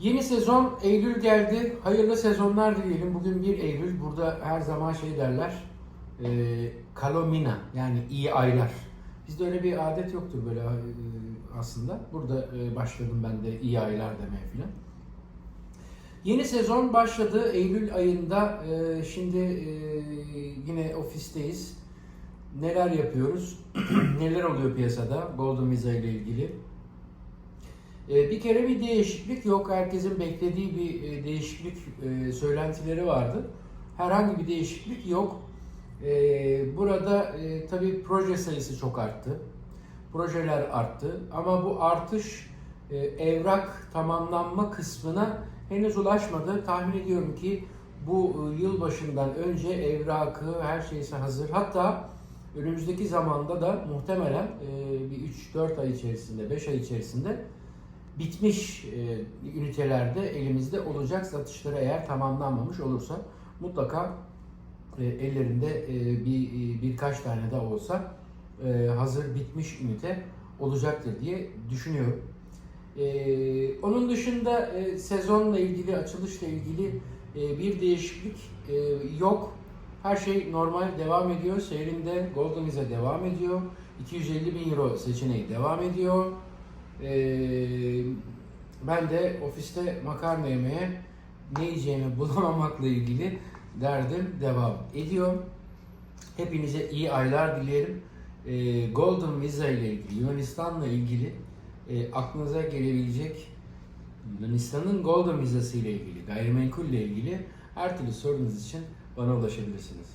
Yeni sezon Eylül geldi. Hayırlı sezonlar dileyelim. Bugün 1 Eylül. Burada her zaman şey derler. E, Kalomina yani iyi aylar. Bizde öyle bir adet yoktur böyle e, aslında. Burada e, başladım ben de iyi aylar demeye filan. Yeni sezon başladı Eylül ayında. E, şimdi e, yine ofisteyiz. Neler yapıyoruz? Neler oluyor piyasada Golden Visa ile ilgili? E, bir kere bir değişiklik yok. Herkesin beklediği bir e, değişiklik e, söylentileri vardı. Herhangi bir değişiklik yok. E, burada e, tabii proje sayısı çok arttı. Projeler arttı ama bu artış evrak tamamlanma kısmına henüz ulaşmadı. Tahmin ediyorum ki bu yıl başından önce evrakı her şeyse hazır. Hatta önümüzdeki zamanda da muhtemelen bir 3-4 ay içerisinde, 5 ay içerisinde bitmiş e, ünitelerde elimizde olacak satışları eğer tamamlanmamış olursa mutlaka e, ellerinde e, bir e, birkaç tane de olsa e, hazır bitmiş ünite olacaktır diye düşünüyorum. E, onun dışında e, sezonla ilgili, açılışla ilgili e, bir değişiklik e, yok. Her şey normal devam ediyor. Seyrinde Golden Visa devam ediyor. 250 bin euro seçeneği devam ediyor. Ee, ben de ofiste makarna yemeye ne yiyeceğimi bulamamakla ilgili derdim devam ediyor. Hepinize iyi aylar dilerim. Ee, Golden Visa ile ilgili, Yunanistan'la ilgili e, aklınıza gelebilecek Yunanistan'ın Golden Visası ile ilgili, gayrimenkul ile ilgili her türlü sorunuz için bana ulaşabilirsiniz.